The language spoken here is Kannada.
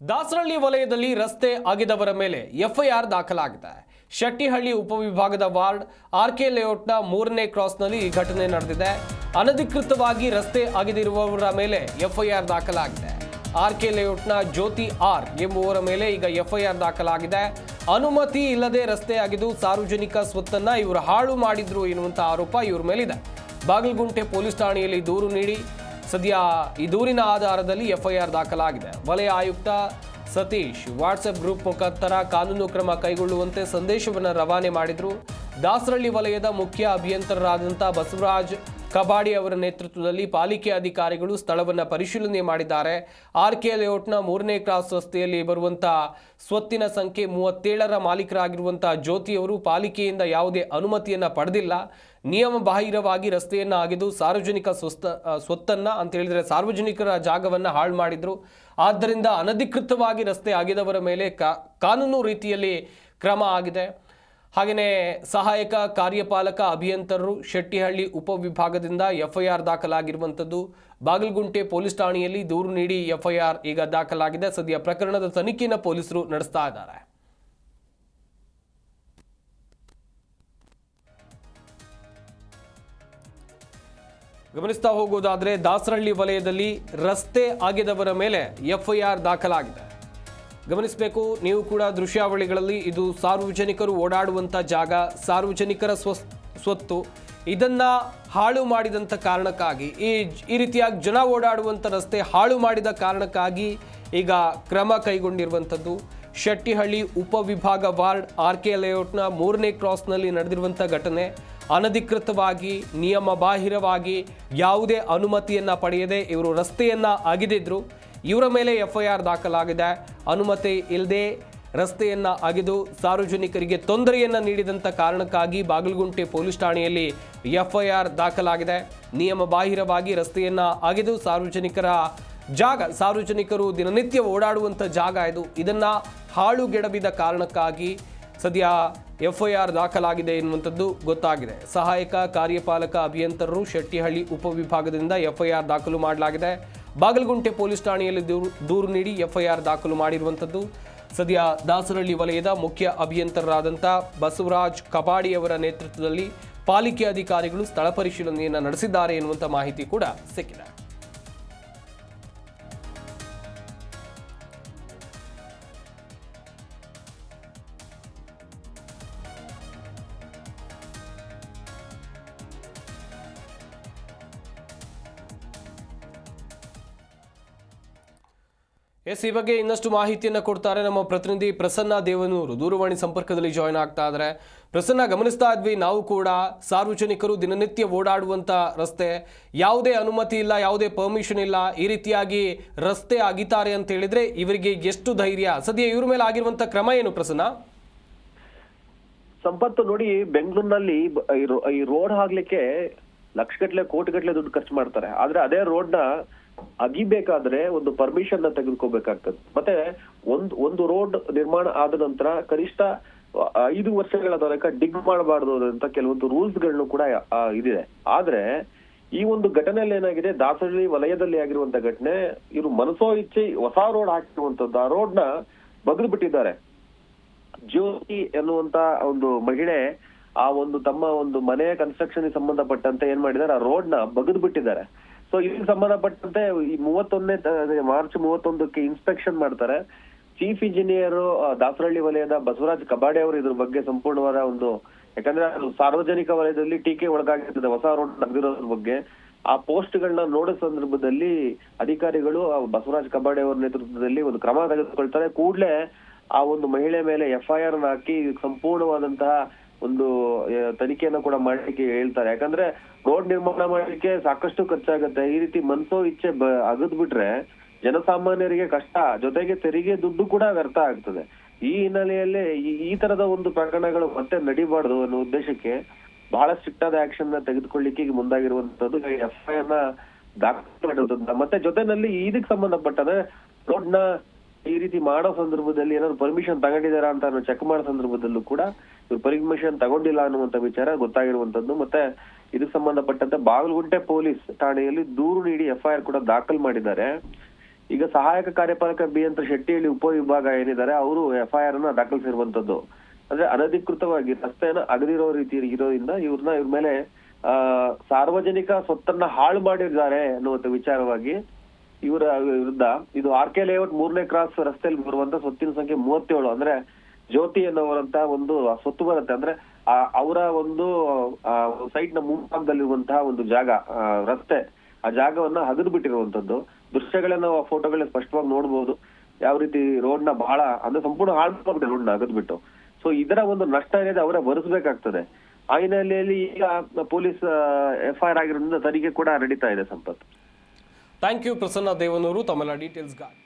ದಾಸರಳ್ಳಿ ವಲಯದಲ್ಲಿ ರಸ್ತೆ ಅಗೆದವರ ಮೇಲೆ ಎಫ್ಐಆರ್ ದಾಖಲಾಗಿದೆ. ಶೆಟ್ಟಿಹಳ್ಳಿ ಉಪವಿಭಾಗದ ವಾರ್ಡ್ ಆರ್ಕೆ ಲೇಔಟ್ನ ಮೂರನೇ ಕ್ರಾಸ್ನಲ್ಲಿ ಈ ಘಟನೆ ನಡೆದಿದೆ. ಅನಧಿಕೃತವಾಗಿ ರಸ್ತೆ ಅಗೆದಿರುವವರ ಮೇಲೆ ಎಫ್ಐಆರ್ ದಾಖಲಾಗಿದೆ. ಆರ್ಕೆ ಲೇಔಟ್ನ ಜ್ಯೋತಿ ಆರ್ ಎಂಬುವರ ಮೇಲೆ ಈಗ ಎಫ್ಐಆರ್ ದಾಖಲಾಗಿದೆ. ಅನುಮತಿ ಇಲ್ಲದೆ ರಸ್ತೆ ಅಗೆದು ಸಾರ್ವಜನಿಕ ಸ್ವತ್ತನ್ನ ಇವರು ಹಾಳು ಮಾಡಿದ್ರು ಎನ್ನುವಂಥ ಆರೋಪ ಇವ್ರ ಮೇಲಿದೆ. ಬಾಗಲಗುಂಟೆ ಪೊಲೀಸ್ ಠಾಣೆಯಲ್ಲಿ ದೂರು ನೀಡಿ ಸದ್ಯ ಈ ದೂರಿನ ಆಧಾರದಲ್ಲಿ ಎಫ್ಐಆರ್ ದಾಖಲಾಗಿದೆ. ವಲಯ ಆಯುಕ್ತ ಸತೀಶ್ ವಾಟ್ಸಪ್ ಗ್ರೂಪ್ ಮುಖಾಂತರ ಕಾನೂನು ಕ್ರಮ ಕೈಗೊಳ್ಳುವಂತೆ ಸಂದೇಶವನ್ನು ರವಾನೆ ಮಾಡಿದ್ರು. ದಾಸರಳ್ಳಿ ವಲಯದ ಮುಖ್ಯ ಅಭಿಯಂತರರಾದಂಥ ಬಸವರಾಜ್ ಕಬಾಡಿ ಅವರ ನೇತೃತ್ವದಲ್ಲಿ ಪಾಲಿಕೆ ಅಧಿಕಾರಿಗಳು ಸ್ಥಳವನ್ನು ಪರಿಶೀಲನೆ ಮಾಡಿದ್ದಾರೆ. ಆರ್ ಕೆ ಲೇಔಟ್ನ ಮೂರನೇ ಕ್ರಾಸ್ ರಸ್ತೆಯಲ್ಲಿ ಬರುವಂಥ ಸ್ವತ್ತಿನ ಸಂಖ್ಯೆ ಮೂವತ್ತೇಳರ ಮಾಲೀಕರಾಗಿರುವಂಥ ಜ್ಯೋತಿಯವರು ಪಾಲಿಕೆಯಿಂದ ಯಾವುದೇ ಅನುಮತಿಯನ್ನು ಪಡೆದಿಲ್ಲ. ನಿಯಮ ಬಾಹಿರವಾಗಿ ರಸ್ತೆಯನ್ನು ಆಗಿದ್ದು ಸಾರ್ವಜನಿಕ ಸ್ವಸ್ತ ಸ್ವತ್ತನ್ನು ಅಂತ ಹೇಳಿದ್ರೆ ಸಾರ್ವಜನಿಕರ ಜಾಗವನ್ನು ಹಾಳು ಮಾಡಿದ್ರು. ಆದ್ದರಿಂದ ಅನಧಿಕೃತವಾಗಿ ರಸ್ತೆ ಆಗಿದವರ ಮೇಲೆ ಕಾನೂನು ರೀತಿಯಲ್ಲಿ ಕ್ರಮ ಆಗಿದೆ. ಹಾಗೆಯೇ ಸಹಾಯಕ, ಕಾರ್ಯಪಾಲಕ, ಅಭಿಯಂತರರು ಶೆಟ್ಟಿಹಳ್ಳಿ ಉಪವಿಭಾಗದಿಂದ ಎಫ್ಐಆರ್ ದಾಖಲಾಗಿರುವಂಥದ್ದು. ಬಾಗಲಗುಂಟೆ ಪೊಲೀಸ್ ಠಾಣೆಯಲ್ಲಿ ದೂರು ನೀಡಿ ಎಫ್ಐಆರ್ ಈಗ ದಾಖಲಾಗಿದೆ. ಸದ್ಯ ಪ್ರಕರಣದ ತನಿಖೆಯನ್ನು ಪೊಲೀಸರು ನಡೆಸ್ತಾ ಇದ್ದಾರೆ. ಗಮನಿಸ್ತಾ ಹೋಗೋದಾದರೆ ದಾಸರಹಳ್ಳಿ ವಲಯದಲ್ಲಿ ರಸ್ತೆ ಆಗಿದವರ ಮೇಲೆ ಎಫ್ಐಆರ್ ದಾಖಲಾಗಿದೆ. ಗಮನಿಸಬೇಕು, ನೀವು ಕೂಡ ದೃಶ್ಯಾವಳಿಗಳಲ್ಲಿ ಇದು ಸಾರ್ವಜನಿಕರು ಓಡಾಡುವಂಥ ಜಾಗ, ಸಾರ್ವಜನಿಕರ ಸ್ವಸ್, ಸ್ವತ್ತು. ಇದನ್ನು ಹಾಳು ಮಾಡಿದಂಥ ಕಾರಣಕ್ಕಾಗಿ, ಈ ಈ ರೀತಿಯಾಗಿ ಜನ ಓಡಾಡುವಂಥ ರಸ್ತೆ ಹಾಳು ಮಾಡಿದ ಕಾರಣಕ್ಕಾಗಿ ಈಗ ಕ್ರಮ ಕೈಗೊಂಡಿರುವಂಥದ್ದು. ಶೆಟ್ಟಿಹಳ್ಳಿ ಉಪವಿಭಾಗ ವಾರ್ಡ್ ಆರ್ ಕೆ ಲೇಔಟ್ನ ಮೂರನೇ ಕ್ರಾಸ್ನಲ್ಲಿ ನಡೆದಿರುವಂಥ ಘಟನೆ. ಅನಧಿಕೃತವಾಗಿ ನಿಯಮ ಬಾಹಿರವಾಗಿ ಯಾವುದೇ ಅನುಮತಿಯನ್ನು ಪಡೆಯದೆ ಇವರು ರಸ್ತೆಯನ್ನು ಅಗೆದಿದ್ರು. ಇವರ ಮೇಲೆ ಎಫ್ಐಆರ್ ದಾಖಲಾಗಿದೆ. ಅನುಮತಿ ಇಲ್ಲದೆ ರಸ್ತೆಯನ್ನು ಅಗೆದು ಸಾರ್ವಜನಿಕರಿಗೆ ತೊಂದರೆಯನ್ನು ನೀಡಿದಂಥ ಕಾರಣಕ್ಕಾಗಿ ಬಾಗಲಗುಂಟೆ ಪೊಲೀಸ್ ಠಾಣೆಯಲ್ಲಿ ಎಫ್ಐಆರ್ ದಾಖಲಾಗಿದೆ. ನಿಯಮ ಬಾಹಿರವಾಗಿ ರಸ್ತೆಯನ್ನು ಅಗೆದು ಸಾರ್ವಜನಿಕರ ಜಾಗ, ಸಾರ್ವಜನಿಕರು ದಿನನಿತ್ಯ ಓಡಾಡುವಂಥ ಜಾಗ ಇದು. ಇದನ್ನು ಹಾಳುಗೆಡಬಿದ ಕಾರಣಕ್ಕಾಗಿ ಸದ್ಯ ಎಫ್ಐಆರ್ ದಾಖಲಾಗಿದೆ ಎನ್ನುವಂಥದ್ದು ಗೊತ್ತಾಗಿದೆ. ಸಹಾಯಕ ಕಾರ್ಯಪಾಲಕ ಅಭಿಯಂತರರು ಶೆಟ್ಟಿಹಳ್ಳಿ ಉಪವಿಭಾಗದಿಂದ ಎಫ್ಐಆರ್ ದಾಖಲು ಮಾಡಲಾಗಿದೆ. ಬಾಗಲಗುಂಟೆ ಪೊಲೀಸ್ ಠಾಣೆಯಲ್ಲಿ ದೂರು ದೂರು ನೀಡಿ ಎಫ್ಐಆರ್ ದಾಖಲು ಮಾಡಿರುವಂಥದ್ದು. ಸದ್ಯ ದಾಸರಳ್ಳಿ ವಲಯದ ಮುಖ್ಯ ಅಭಿಯಂತರರಾದಂಥ ಬಸವರಾಜ್ ಕಬಾಡಿಯವರ ನೇತೃತ್ವದಲ್ಲಿ ಪಾಲಿಕೆ ಅಧಿಕಾರಿಗಳು ಸ್ಥಳ ಪರಿಶೀಲನೆಯನ್ನು ನಡೆಸಿದ್ದಾರೆ ಎನ್ನುವಂಥ ಮಾಹಿತಿ ಕೂಡ ಸಿಕ್ಕಿದೆ. ಎಸ್, ಈ ಬಗ್ಗೆ ಇನ್ನಷ್ಟು ಮಾಹಿತಿಯನ್ನು ಕೊಡ್ತಾರೆ ನಮ್ಮ ಪ್ರತಿನಿಧಿ ಪ್ರಸನ್ನ ದೇವನೂರು. ದೂರವಾಣಿ ಸಂಪರ್ಕದಲ್ಲಿ ಜಾಯ್ನ್ ಆಗ್ತಾ ಇದ್ದಾರೆ ಪ್ರಸನ್ನ, ಗಮನಿಸ್ತಾ ಇದ್ವಿ, ನಾವು ಕೂಡ ಸಾರ್ವಜನಿಕರು ದಿನನಿತ್ಯ ಓಡಾಡುವಂಥ ರಸ್ತೆ. ಯಾವುದೇ ಅನುಮತಿ ಇಲ್ಲ, ಯಾವುದೇ ಪರ್ಮಿಷನ್ ಇಲ್ಲ. ಈ ರೀತಿಯಾಗಿ ರಸ್ತೆ ಅಗಿತಾರೆ ಅಂತ ಹೇಳಿದ್ರೆ ಇವರಿಗೆ ಎಷ್ಟು ಧೈರ್ಯ? ಸದ್ಯ ಇವ್ರ ಮೇಲೆ ಆಗಿರುವಂಥ ಕ್ರಮ ಏನು ಪ್ರಸನ್ನ? ಸಂಪತ್ತು ನೋಡಿ, ಬೆಂಗಳೂರಿನಲ್ಲಿ ಈ ರೋಡ್ ಆಗ್ಲಿಕ್ಕೆ ಲಕ್ಷಗಟ್ಲೆ ಕೋಟಿಗಟ್ಲೆ ದುಡ್ಡು ಖರ್ಚು ಮಾಡ್ತಾರೆ. ಆದ್ರೆ ಅದೇ ರೋಡ್ನ ಅಗಿಬೇಕಾದ್ರೆ ಒಂದು ಪರ್ಮಿಷನ್ನ ತೆಗೆದುಕೋಬೇಕಾಗ್ತದೆ. ಮತ್ತೆ ಒಂದ್, ಒಂದು ರೋಡ್ ನಿರ್ಮಾಣ ಆದ ನಂತರ ಕನಿಷ್ಠ ಐದು ವರ್ಷಗಳ ತನಕ ಡಿಗ್ ಮಾಡಬಾರ್ದು ಅಂತ ಕೆಲವೊಂದು ರೂಲ್ಸ್ಗಳನ್ನು ಕೂಡ ಇದಿದೆ. ಆದ್ರೆ ಈ ಒಂದು ಘಟನೆಯಲ್ಲಿ ಏನಾಗಿದೆ ದಾಸಹಳ್ಳಿ ವಲಯದಲ್ಲಿ ಆಗಿರುವಂತ ಘಟನೆ, ಇವರು ಮನಸೋ ಇಚ್ಛೆ ಹೊಸ ರೋಡ್ ಹಾಕಿರುವಂತದ್ದು. ಆ ರೋಡ್ನ ಬಗ್ದು ಬಿಟ್ಟಿದ್ದಾರೆ. ಜ್ಯೋತಿ ಎನ್ನುವಂತ ಒಂದು ಮಹಿಳೆ, ಆ ಒಂದು ತಮ್ಮ ಒಂದು ಮನೆಯ ಕನ್ಸ್ಟ್ರಕ್ಷನ್ ಸಂಬಂಧಪಟ್ಟಂತೆ ಏನ್ ಮಾಡಿದ್ದಾರೆ, ಆ ರೋಡ್ನ ಬಗದ್ ಬಿಟ್ಟಿದ್ದಾರೆ. ಸೊ ಇದಕ್ಕೆ ಸಂಬಂಧಪಟ್ಟಂತೆ ಈ ಮೂವತ್ತೊಂದನೇ ಮಾರ್ಚ್ ಮೂವತ್ತೊಂದಕ್ಕೆ ಇನ್ಸ್ಪೆಕ್ಷನ್ ಮಾಡ್ತಾರೆ. ಚೀಫ್ ಇಂಜಿನಿಯರ್ ದಾಸರಳ್ಳಿ ವಲಯದ ಬಸವರಾಜ್ ಕಬಾಡೆ ಅವರು ಇದ್ರ ಬಗ್ಗೆ ಸಂಪೂರ್ಣವಾದ ಒಂದು, ಯಾಕಂದ್ರೆ ಅದು ಸಾರ್ವಜನಿಕ ವಲಯದಲ್ಲಿ ಟೀಕೆ ಒಳಗಾಗಿರ್ತದೆ, ಹೊಸ ರೋಡ್ ನಡೆದಿರೋದ್ರ ಬಗ್ಗೆ. ಆ ಪೋಸ್ಟ್ ಗಳನ್ನ ನೋಡೋ ಸಂದರ್ಭದಲ್ಲಿ ಅಧಿಕಾರಿಗಳು ಬಸವರಾಜ್ ಕಬಾಡೆ ಅವರ ನೇತೃತ್ವದಲ್ಲಿ ಒಂದು ಕ್ರಮ ತೆಗೆದುಕೊಳ್ತಾರೆ. ಕೂಡಲೇ ಆ ಒಂದು ಮಹಿಳೆ ಮೇಲೆ ಎಫ್ಐಆರ್ ಹಾಕಿ, ಸಂಪೂರ್ಣವಾದಂತಹ ಒಂದು ತನಿಖೆಯನ್ನು ಕೂಡ ಮಾಡಲಿಕ್ಕೆ ಹೇಳ್ತಾರೆ. ಯಾಕಂದ್ರೆ ರೋಡ್ ನಿರ್ಮಾಣ ಮಾಡಲಿಕ್ಕೆ ಸಾಕಷ್ಟು ಖರ್ಚಾಗುತ್ತೆ. ಈ ರೀತಿ ಮನ್ಸೋ ಇಚ್ಛೆ ಬ- ಅಗದ್ ಬಿಟ್ರೆ ಜನಸಾಮಾನ್ಯರಿಗೆ ಕಷ್ಟ, ಜೊತೆಗೆ ತೆರಿಗೆ ದುಡ್ಡು ಕೂಡ ವ್ಯರ್ಥ ಆಗ್ತದೆ. ಈ ಹಿನ್ನೆಲೆಯಲ್ಲಿ ಈ- ತರದ ಒಂದು ಪ್ರಕರಣಗಳು ಮತ್ತೆ ನಡಿಬಾರ್ದು ಅನ್ನೋ ಉದ್ದೇಶಕ್ಕೆ ಬಹಳ ಸ್ಟ್ರಿಕ್ಟ್ ಆದ ಆಕ್ಷನ್ನ ತೆಗೆದುಕೊಳ್ಳಿಕ್ಕೆ ಈಗ ಮುಂದಾಗಿರುವಂತದ್ದು ಎಫ್ಐಆರ್ನ ದಾಖಲು ಮಾಡಿರೋದ್ರಿಂದ ಮತ್ತೆ ಜೊತೆನಲ್ಲಿ ಇದಕ್ಕೆ ಸಂಬಂಧಪಟ್ಟದ ರೋಡ್ನ ಈ ರೀತಿ ಮಾಡೋ ಸಂದರ್ಭದಲ್ಲಿ ಏನಾದ್ರು ಪರ್ಮಿಷನ್ ತಗೊಂಡಿದಾರಾ ಅಂತ ಚೆಕ್ ಮಾಡೋ ಸಂದರ್ಭದಲ್ಲೂ ಕೂಡ ಇವ್ರು ಪರ್ಮಿಷನ್ ತಗೊಂಡಿಲ್ಲ ಅನ್ನುವಂತ ವಿಚಾರ ಗೊತ್ತಾಗಿರುವಂತದ್ದು ಮತ್ತೆ ಇದಕ್ಕೆ ಸಂಬಂಧಪಟ್ಟಂತೆ ಬಾಗಲಗುಂಟೆ ಪೊಲೀಸ್ ಠಾಣೆಯಲ್ಲಿ ದೂರು ನೀಡಿ ಎಫ್ಐಆರ್ ಕೂಡ ದಾಖಲು ಮಾಡಿದ್ದಾರೆ. ಈಗ ಸಹಾಯಕ ಕಾರ್ಯಪಾಲಕ ಅಭಿಯಂತರ ಶೆಟ್ಟಿಹಳ್ಳಿ ಉಪವಿಭಾಗ ಏನಿದ್ದಾರೆ, ಅವರು ಎಫ್ಐಆರ್ ಅನ್ನ ದಾಖಲಿಸಿರುವಂತದ್ದು ಅಂದ್ರೆ ಅನಧಿಕೃತವಾಗಿ ರಸ್ತೆಯನ್ನ ಅಗದಿರೋ ರೀತಿ ಇರೋದ್ರಿಂದ ಇವ್ರನ್ನ ಇವ್ರ ಮೇಲೆ, ಆ, ಸಾರ್ವಜನಿಕ ಸ್ವತ್ತನ್ನ ಹಾಳು ಮಾಡಿದ್ದಾರೆ ಅನ್ನುವಂತ ವಿಚಾರವಾಗಿ ಇವರ ವಿರುದ್ಧ ಇದು ಆರ್ ಕೆ ಲೇಔಟ್ ಮೂರನೇ ಕ್ರಾಸ್ ರಸ್ತೆಯಲ್ಲಿ ಬರುವಂತ ಸ್ವತ್ತಿನ ಸಂಖ್ಯೆ ಮೂವತ್ತೇಳು. ಅಂದ್ರೆ ಜ್ಯೋತಿ ಅನ್ನೋರಂತ ಒಂದು ಸ್ವತ್ತು ಬರುತ್ತೆ. ಅಂದ್ರೆ, ಆ, ಅವರ ಒಂದು ಸೈಟ್ನ ಮುಂಭಾಗದಲ್ಲಿರುವಂತಹ ಒಂದು ಜಾಗ ರಸ್ತೆ, ಆ ಜಾಗವನ್ನ ಹಗದು ಬಿಟ್ಟಿರುವಂತದ್ದು ದೃಶ್ಯಗಳನ್ನ ಫೋಟೋಗಳನ್ನ ಸ್ಪಷ್ಟವಾಗಿ ನೋಡ್ಬೋದು. ಯಾವ ರೀತಿ ರೋಡ್ನ ಬಹಳ, ಅಂದ್ರೆ ಸಂಪೂರ್ಣ ಹಾಳು ಮಾಡ್ಬಿಟ್ಟೆ ರೋಡ್ನ ಅಗದ್ಬಿಟ್ಟು ಸೊ ಇದರ ಒಂದು ನಷ್ಟ ಏನಿದೆ ಅವರೇ ಭರಿಸಬೇಕಾಗ್ತದೆ ಆ ಹಿನ್ನೆಲೆಯಲ್ಲಿ ಈಗ ಪೊಲೀಸ್ ಎಫ್ಐಆರ್ ಆಗಿರೋದ್ರಿಂದ ತನಿಖೆ ಕೂಡ ನಡೀತಾ ಇದೆ Sampath. Thank you Prasanna Devanur. ತಮ್ಮೆಲ್ಲ ಡೀಟೇಲ್ಸ್ಗಾಗಿ